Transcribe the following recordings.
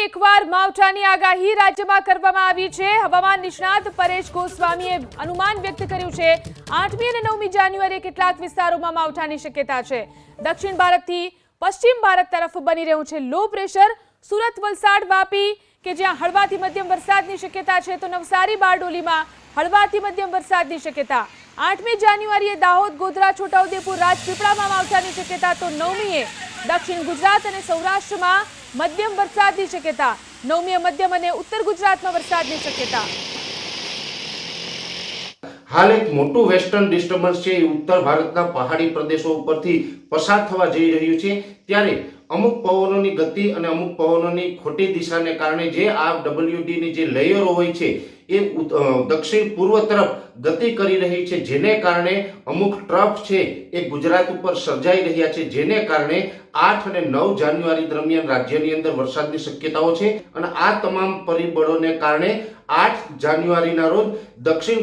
એકવાર માવઠાની આગાહી રાજ્યમાં કરવામાં આવી છે. હવામાન નિષ્ણાત પરેશ ગોસ્વામીએ અનુમાન વ્યક્ત કર્યું છે, આઠમી અને નવમી જાન્યુઆરીએ કેટલાક વિસ્તારોમાં માવઠાની શક્યતા છે. દક્ષિણ ભારતથી પશ્ચિમ ભારત તરફ બની રહ્યું છે લો પ્રેશર સુરત, વલસાડ, વાપી, કે જ્યાં હળવાથી મધ્યમ વરસાદની શક્યતા છે, તો નવસારી, બારડોલીમાં હળવાથી મધ્યમ વરસાદની શક્યતા. આઠમી જાન્યુઆરીએ દાહોદ, ગોધરા, છોટાઉદેપુર, રાજપીપળામાં માવઠાની શક્યતા, તો નવમીએ દક્ષિણ ગુજરાત અને સૌરાષ્ટ્રમાં મધ્યમ વરસાદની શક્યતા. નવમીએ મધ્યમ અને ઉત્તર ગુજરાતમાં વરસાદની શક્યતા. હાલ એક મોટું વેસ્ટર્ન ડિસ્ટર્બન્સ છે, એ ઉત્તર ભારતના પહાડી પ્રદેશો ઉપરથી પસાર થવા જઈ રહ્યું છે. ત્યારે અમુક પવનોની ગતિ અને અમુક પવનોની ખોટી દિશાને કારણે જે આ ડબલ્યુડીની જે લેયરો હોય છે એ દક્ષિણ પૂર્વ તરફ ગતિ કરી રહી છે, જેને કારણે અમુક ટ્રફ છે એ ગુજરાત ઉપર સર્જાઈ રહ્યા છે, જેને કારણે આઠ અને નવ જાન્યુઆરી દરમિયાન રાજ્યની અંદર વરસાદની શક્યતાઓ છે અને આ તમામ પરિબળોને કારણે આઠ જાન્યુઆરીના રોજ દક્ષિણ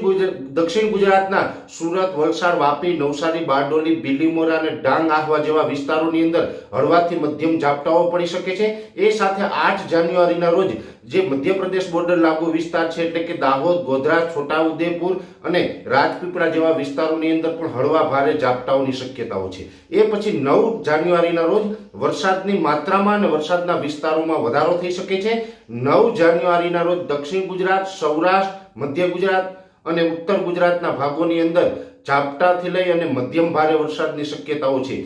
દક્ષિણ ગુજરાતના સુરત, વલસાડ, વાપી, નવસારી, બારડોલી, બિલીમોરા અને ડાંગ આહવા જેવા વિસ્તારોની અંદર હળવાથી મધ્યમ ઝાપટાઓ પડી શકે છે. એ સાથે આઠ જાન્યુઆરીના રોજ જે મધ્યપ્રદેશ બોર્ડર લાગુ વિસ્તાર છે એટલે કે દાહોદ, ગોધરા છોટાઉદેપુર અને રાજપીપળા જેવા વિસ્તારોની અંદર પણ હળવા ભારે ઝાપટાઓની શક્યતાઓ છે. એ પછી નવ જાન્યુઆરીના રોજ વરસાદની માત્રામાં અને વરસાદના વિસ્તારોમાં વધારો થઈ શકે છે. નવ જાન્યુઆરીના રોજ દક્ષિણ ગુજરાત, સૌરાષ્ટ્ર, મધ્ય ગુજરાત અને ઉત્તર ગુજરાતના ભાગોની અંદર ઝાપટાથી લઈ અને મધ્યમ ભારે વરસાદની શક્યતાઓ છે.